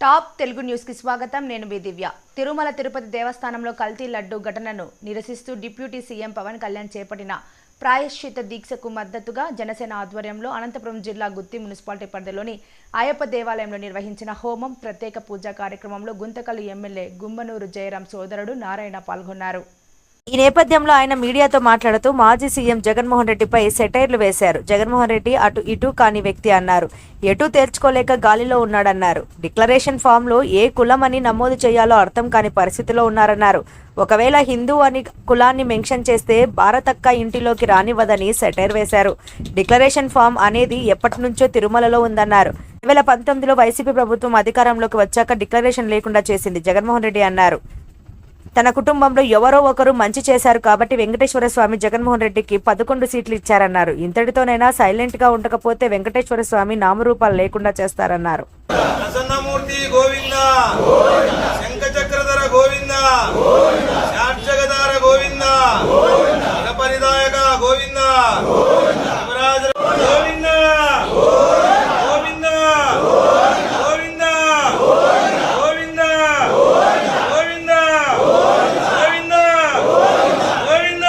Top Telugu న్యూస్కి స్వాగతం. నేను మీ దివ్య. తిరుమల తిరుపతి దేవస్థానంలో కల్తీ లడ్డు ఘటనను నిరసిస్తూ డిప్యూటీ సీఎం పవన్ కళ్యాణ్ చేపట్టిన ప్రాయశ్చిత దీక్షకు మద్దతుగా జనసేన ఆధ్వర్యంలో అనంతపురం జిల్లా గుత్తి మున్సిపాలిటీ పరిధిలోని అయ్యప్ప దేవాలయంలో నిర్వహించిన హోమం ప్రత్యేక పూజా కార్యక్రమంలో గుంతకల్లు ఎమ్మెల్యే గుమ్మనూరు జయరాం సోదరుడు నారాయణ పాల్గొన్నారు. ఈ నేపథ్యంలో ఆయన మీడియాతో మాట్లాడుతూ మాజీ సీఎం జగన్మోహన్ రెడ్డిపై సెటైర్లు వేశారు. జగన్మోహన్ రెడ్డి అటు ఇటు కాని వ్యక్తి అన్నారు. ఎటు తేల్చుకోలేక గాలిలో ఉన్నాడన్నారు. డిక్లరేషన్ ఫామ్లో ఏ కులం అని నమోదు చేయాలో అర్థం కాని పరిస్థితిలో ఉన్నారన్నారు. ఒకవేళ హిందూ అని కులాన్ని మెన్షన్ చేస్తే భారతక్క ఇంటిలోకి రానివ్వదని సెటైర్ వేశారు. డిక్లరేషన్ ఫామ్ అనేది ఎప్పటి నుంచో తిరుమలలో ఉందన్నారు. రెండు వేల పంతొమ్మిదిలో వైసీపీ ప్రభుత్వం అధికారంలోకి వచ్చాక డిక్లరేషన్ లేకుండా చేసింది జగన్మోహన్ రెడ్డి అన్నారు. తన కుటుంబంలో ఎవరో ఒకరు మంచి చేశారు కాబట్టి వెంకటేశ్వర స్వామి జగన్మోహన్ రెడ్డికి పదకొండు సీట్లు ఇచ్చారన్నారు. ఇంతటితోనైనా సైలెంట్గా ఉండకపోతే వెంకటేశ్వర స్వామి నామరూపాలు లేకుండా చేస్తారన్నారు. గోవిందా శంఖ చక్రధర గోవింద శాట్జగదార గోవింద పరిదాయక గోవింద యువరాజ గోవింద గోవింద గోవింద గోవింద గోవింద గోవింద గోవింద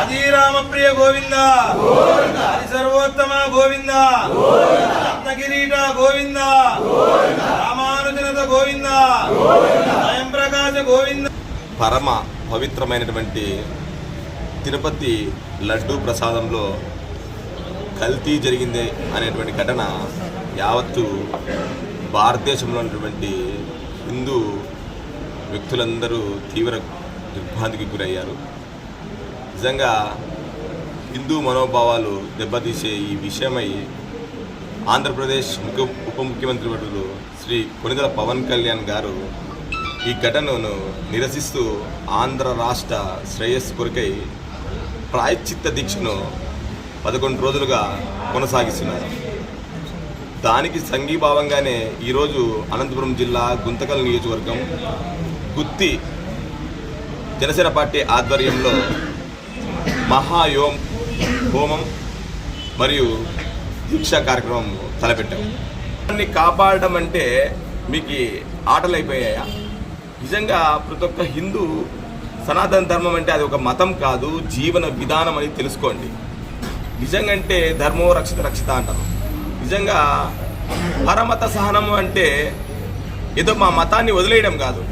అధీరామప్రియ గోవింద హరి సర్వోత్తమ గోవింద రత్నగిరీట గోవింద రామానుజనత గోవింద. స్వయం ప్రకాశ గోవింద. పరమ పవిత్రమైనటువంటి తిరుపతి లడ్డూ ప్రసాదంలో కల్తీ జరిగింది అనేటువంటి ఘటన యావత్తు భారతదేశంలో ఉన్నటువంటి హిందూ వ్యక్తులందరూ తీవ్ర దిగ్భ్రాంతికి గురయ్యారు. నిజంగా హిందూ మనోభావాలు దెబ్బతీసే ఈ విషయమై ఆంధ్రప్రదేశ్ ముఖ్య ఉప ముఖ్యమంత్రి వర్యులు శ్రీ కొనిదల పవన్ కళ్యాణ్ గారు ఈ ఘటనను నిరసిస్తూ ఆంధ్ర రాష్ట్ర శ్రేయస్సు కొరకై ప్రాయశ్చిత్త దీక్షను పదకొండు రోజులుగా కొనసాగిస్తున్నారు. దానికి సంఘీభావంగానే ఈరోజు అనంతపురం జిల్లా గుంతకల్ నియోజకవర్గం గుత్తి జనసేన పార్టీ ఆధ్వర్యంలో మహాయోం హోమం మరియు దీక్షా కార్యక్రమం తలపెట్టాము దాన్ని కాపాడడం అంటే మీకు ఆటలు అయిపోయాయా? నిజంగా ప్రతి ఒక్క హిందూ సనాతన ధర్మం అంటే అది ఒక మతం కాదు జీవన విధానం అని తెలుసుకోండి. నిజంగా అంటే ధర్మో రక్షిత రక్షిత అంటారు. నిజంగా పరమత సహనం అంటే ఏదో మా మతాన్ని వదిలేయడం కాదు.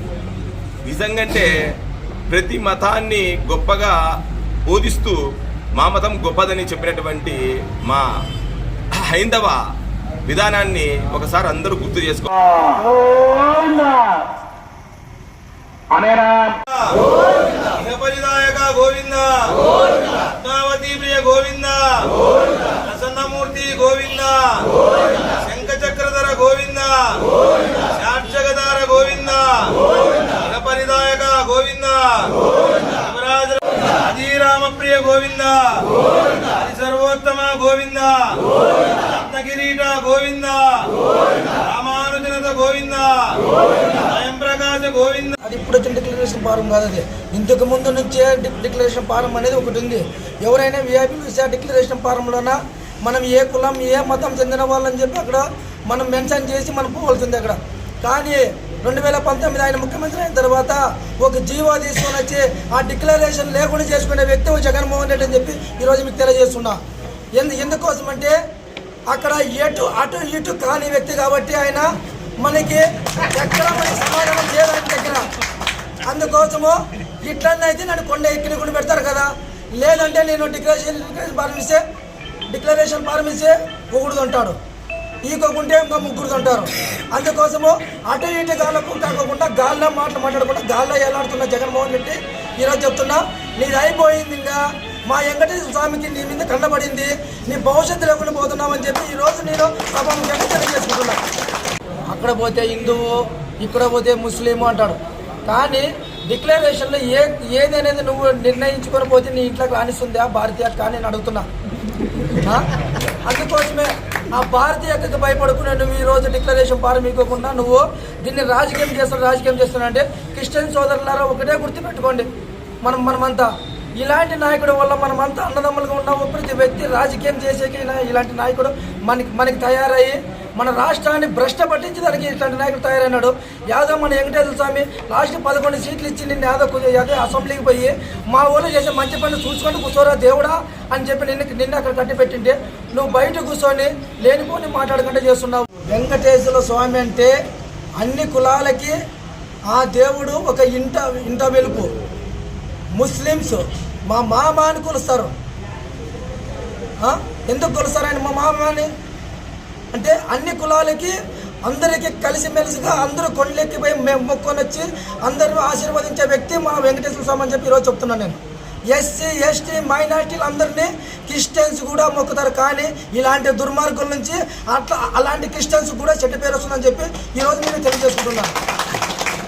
నిజంగా అంటే ప్రతి మతాన్ని గొప్పగా బోధిస్తూ మా మతం గొప్పదని చెప్పినటువంటి మా హైందవ విధానాన్ని ఒకసారి అందరూ గుర్తు చేసుకో పరిదాయక గోవింద. రత్నావతి ప్రియ గోవింద. ప్రసన్నమూర్తి గోవింద. అధీరామప్రియ గోవింద. సర్వోత్తమ గోవింద. రత్నగిరీట గోవింద. రామానుజనత గోవింద. స్వయం ప్రకాశ గోవింద. అది ఇప్పుడు వచ్చిన డిక్లరేషన్ ఫారం కాదు అది. ఇంతకు ముందు నుంచే డిక్లరేషన్ ఫారం అనేది ఒకటి ఉంది. ఎవరైనా విఐపీలు ఇస్తే ఆ డిక్లరేషన్ ఫారంలోన మనం ఏ కులం ఏ మతం చెందిన వాళ్ళని చెప్పి అక్కడ మనం మెన్షన్ చేసి మనం పోవాల్సింది అక్కడ. కానీ రెండు వేల పంతొమ్మిది ఆయన ముఖ్యమంత్రి అయిన తర్వాత ఒక జీవో తీసుకొని వచ్చి ఆ డిక్లరేషన్ లేకుండా చేసుకునే వ్యక్తి జగన్మోహన్ రెడ్డి అని చెప్పి ఈరోజు మీకు తెలియజేస్తున్నా. ఎందు ఎందుకోసం అంటే అక్కడ ఎటు అటు ఇటు కాని వ్యక్తి కాబట్టి ఆయన మనకి ఎక్కడ మనకి సమాధానం చేయడానికి దగ్గర. అందుకోసము ఇట్లన్నైతే అయితే నన్ను కొండ ఎక్కిన కూడా పెడతారు కదా. లేదంటే నేను డిక్లరేషన్ డిక్లరేషన్ ఫారం ఇస్తే ఈకోకుంటే ఇంకా ముగ్గురు ఉంటారు అందుకోసము అటు ఇటు గాలకు కాకుండా గాల్లో మాటలు మాట్లాడకుండా గాల్లో ఎలాడుతున్న జగన్మోహన్ రెడ్డి ఈరోజు చెప్తున్నా నీది అయిపోయింది ఇంకా. మా వెంకటేశ్వర స్వామికి నీ మీద కండబడింది నీ భవిష్యత్తు లేకుండా పోతున్నామని చెప్పి ఈరోజు నేను సభాముఖంగా తెలియజేసుకుంటున్నా. అక్కడ పోతే హిందువు ఇక్కడ పోతే ముస్లిము అంటాడు. కానీ డిక్లరేషన్లో ఏ ఏది అనేది నువ్వు నిర్ణయించుకొని పోతే నీ ఇంట్లోకి రాణిస్తుందా భారతీయ కానీ నేను అడుగుతున్నా. అందుకోసమే ఆ భారతీయతకు భయపడుకునే నువ్వు ఈ రోజు డిక్లరేషన్ ఫారం నువ్వు దీన్ని రాజకీయం చేస్తాను రాజకీయం చేస్తున్నావు అంటే క్రిస్టియన్ సోదరులారా ఒకటే గుర్తుపెట్టుకోండి. మనం మనమంతా ఇలాంటి నాయకుడు వల్ల మనమంతా అన్నదమ్ములుగా ఉన్నాము. ప్రతి వ్యక్తి రాజకీయం చేసేకి ఇలాంటి నాయకుడు మనకి మనకి తయారయ్యి మన రాష్ట్రాన్ని భ్రష్ట పట్టించడానికి ఇట్లాంటి నాయకుడు తయారైనాడు. యాదవ్ మన వెంకటేశ్వర స్వామి లాస్ట్ పదకొండు సీట్లు ఇచ్చి నిన్ను యాదవ్ యాదవ్ అసెంబ్లీకి పోయి మా ఊళ్ళో చేసే మంచి పనులు చూసుకుంటూ కూర్చోరా దేవుడా అని చెప్పి నిన్ను నిన్న అక్కడ కట్టిపెట్టింటే నువ్వు బయట కూర్చొని లేనిపోని మాట్లాడకుండా చేస్తున్నావు. వెంకటేశ్వర స్వామి అంటే అన్ని కులాలకి ఆ దేవుడు ఒక ఇంట ఇంట వెలుపు ముస్లిమ్స్ మా మామ అని కొలుస్తారు. ఎందుకు కొలుస్తారు మా మామని? అంటే అన్ని కులాలకి అందరికీ కలిసిమెలిసిగా అందరూ కొండలెక్కిపోయి మేము మొక్కొని వచ్చి అందరూ ఆశీర్వదించే వ్యక్తి మా వెంకటేశ్వర స్వామి అని చెప్పి ఈరోజు చెప్తున్నాను నేను. ఎస్సీ ఎస్టీ మైనార్టీలు అందరినీ క్రిస్టియన్స్ కూడా మొక్కుతారు. కానీ ఇలాంటి దుర్మార్గుల నుంచి అట్లా అలాంటి క్రిస్టియన్స్ కూడా చెడ్డ పేరు వస్తుందని చెప్పి ఈరోజు నేను తెలియజేసుకుంటున్నాను.